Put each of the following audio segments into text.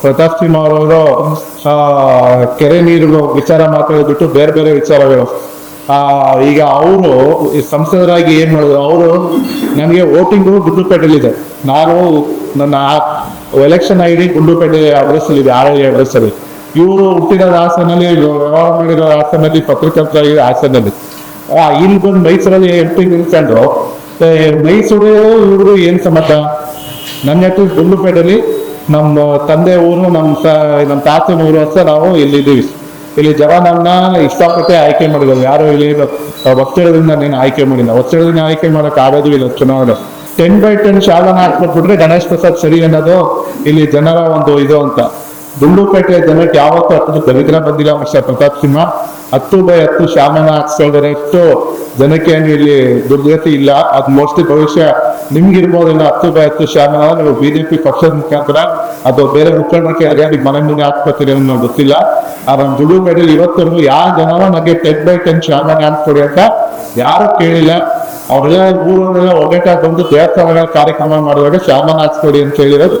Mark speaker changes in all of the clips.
Speaker 1: ಪ್ರತಾಪ್ ಸಿಂಹ ಅವರವರು ಕೆರೆ ನೀರು ವಿಚಾರ ಮಾತಾಡಿಬಿಟ್ಟು ಬೇರೆ ಬೇರೆ ವಿಚಾರಗಳು. ಈಗ ಅವರು ಸಂಸದರಾಗಿ ಏನು ಮಾಡಿದ್ರು? ಅವರು ನನಗೆ ವೋಟಿಂಗು ಗುಂಡ್ಲುಪೇಟೆಲಿದೆ ನಾನು ನನ್ನ election I D Gundlupet address ಇದೆ ಆರ್ ಐ ಅಡ್ರೆಸ್ ಅಲ್ಲಿ ಇವರು ಹುಟ್ಟಿದ ಹಾಸನಲ್ಲಿ, ವ್ಯವಹಾರ ಮಾಡಿರೋ ಹಾಸನಲ್ಲಿ ಪತ್ರಕರ್ತರಾಗಿರೋ ಹಾಸನಲ್ಲಿ. ಇಲ್ಲಿ ಬಂದು ಮೈಸೂರಲ್ಲಿ ಎಂ ಪಿ ನಿಲ್ಕೊಂಡು ಮೈಸೂರು ಇವರು ಏನು ಸಂಬಂಧ? ನನ್ನ ಗುಂಡ್ಲುಪೇಟೆಲಿ ನಮ್ಮ ತಂದೆ ಊರು, ನಮ್ಮ ನಮ್ಮ ತಾತನ ಊರು ಅಂತ ನಾವು ಇಲ್ಲಿದ್ದೀವಿ. ಇಲ್ಲಿ ಜವಾನನ್ನ ಇಷ್ಟಪಟ್ಟೆ ಆಯ್ಕೆ ಮಾಡಿದ್ದಾವೆ ಯಾರು ಇಲ್ಲಿ ಒತ್ತಡದಿಂದ ನೀನು ಆಯ್ಕೆ ಮಾಡಿಲ್ಲ ಒತ್ತಡದಿಂದ ಆಯ್ಕೆ ಮಾಡೋಕೆ ಆಗೋದು ಇಲ್ಲ ಚುನಾವಣೆ. ಟೆನ್ ಬೈ ಟೆನ್ ಶಾಲನ ಹಾಕ್ಬಿಟ್ಬಿಟ್ರೆ ಗಣೇಶ್ ಪ್ರಸಾದ್ ಸರಿ ಅನ್ನೋದು ಇಲ್ಲಿ ಜನರ ಒಂದು ಇದು ಅಂತ. ದುಂಡುಪೇಟೆ ಜನಕ್ಕೆ ಯಾವತ್ತೂ ಹತ್ತು ದರಿದ್ರ ಬಂದಿಲ್ಲ ಮಿಸ್ಟರ್ ಪ್ರತಾಪ್ ಸಿಂಹ. ಹತ್ತು ಬೈ ಹತ್ತು ಶಾಮನ ಹಾಕ್ಸೋದರಷ್ಟು ಜನಕ್ಕೆ ಇಲ್ಲಿ ದುರ್ಗತಿ ಇಲ್ಲ. ಅದು ಮೋಸ್ಟ್ಲಿ ಭವಿಷ್ಯ ನಿಮ್ಗಿರ್ಬೋದಿಲ್ಲ ಹತ್ತು ಬೈ ಹತ್ತು ಶಾಮನ ನೀವು ಬಿಜೆಪಿ ಪಕ್ಷದ ಮುಖಾಂತರ ಅದು ಬೇರೆ ಮುಖಂಡಕ್ಕೆ ಯಾರಿಗೆ ಮನೆ ಮುಂದೆ ಹಾಕ್ಕೊತೀರಿ ಅನ್ನೋದು ಗೊತ್ತಿಲ್ಲ. ಆದ್ರೆ ನಮ್ಮ ಮೇಡಲ್ ಇವತ್ತರೆಗೂ ಯಾವ ಜನರ ನನಗೆ ಟೆನ್ ಬೈ ಟೆನ್ ಶಾಮನ ಹಾಕ್ಕೊಡಿ ಅಂತ ಯಾರು ಕೇಳಿಲ್ಲ. ಅವ್ರೆಲ್ಲ ಊರಲ್ಲ ಒಗ್ಗಟ್ಟಾಗಿ ಬಂದು ದೇವಸ್ಥಾನಗಳ ಕಾರ್ಯಕ್ರಮ ಮಾಡುವಾಗ ಶಾಮನ ಹಾಕ್ಸ್ಕೊಡಿ ಅಂತ ಹೇಳಿರೋದು.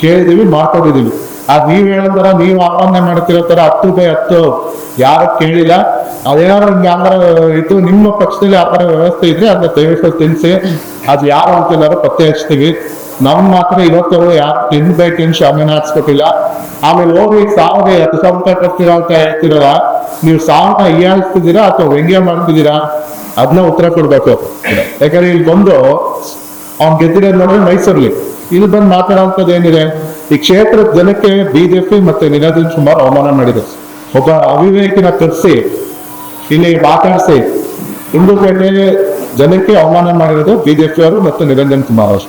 Speaker 1: ಕೇಳಿದೀವಿ ಮಾಡ್ಕೊಂಡಿದೀವಿ ಆಗ ನೀವ್ ಹೇಳೋದರ ನೀವ್ ಆಹ್ವಾನ ಮಾಡ್ತಿರೋ ತರ ಹತ್ತು ಬೈ ಹತ್ತು, ಯಾರು ಕೇಳಿಲ್ಲ. ಅದೇನಾದ್ರು ಹಿಂಗೆ ಇತ್ತು, ನಿಮ್ಮ ಪಕ್ಷದಲ್ಲಿ ಆ ಥರ ವ್ಯವಸ್ಥೆ ಇದ್ರೆ ಅದನ್ನ ದಯವಿಟ್ಟು ತಿನ್ಸಿ. ಅದು ಯಾರು ಅಂತಿಲ್ಲಾರೋ ಪತ್ತೆ ಹಚ್ತೀವಿ ನಮ್ ಮಾತ್ರ ಇವತ್ತು ಯಾರು ತಿನ್ಬೇಕು ಇನ್ ಶಾಮೀನ ಹಾಕ್ಸ್ಕೊಟ್ಟಿಲ್ಲ. ಆಮೇಲೆ ಹೋಗಿ ಸಾವಿರ ಹತ್ತು ಸಾವಿರ ಕೊಡ್ತೀರಾ ಅಂತ ಹೇಳ್ತಿರಲ್ಲ, ನೀವು ಸಾವಿರ ಹೀಯಾಳಿಸ್ತಿದ್ದೀರಾ ಅಥವಾ ವ್ಯಂಗ್ಯ ಮಾಡ್ತಿದ್ದೀರಾ? ಅದನ್ನ ಉತ್ತರ ಕೊಡ್ಬೇಕು. ಯಾಕಂದ್ರೆ ಇಲ್ಲಿ ಬಂದು ಅವ್ನ್ ಗೆದ್ದಿರೋದ್ ನೋಡಿದ್ರೆ ಮೈಸೂರ್ಲಿ ಇಲ್ಲಿ ಬಂದು ಮಾತಾಡೋಂಥದ್ದು ಏನಿದೆ? ಈ ಕ್ಷೇತ್ರದ ಜನಕ್ಕೆ ಬಿಜೆಪಿ ಮತ್ತೆ ನಿರಂಜನ್ ಕುಮಾರ್ ಅವಮಾನ ಮಾಡಿದೆ. ಒಬ್ಬ ಅವಿವೇಕಿನ ಕರೆಸಿ ಇಲ್ಲಿ ಮಾತಾಡಿಸಿ ಹಿಂದೂಪೇಟೆ ಜನಕ್ಕೆ ಅವಮಾನ ಮಾಡಿರೋದು ಬಿಜೆಪಿಯವರು ಮತ್ತು ನಿರಂಜನ್ ಕುಮಾರ್ ಅವರು.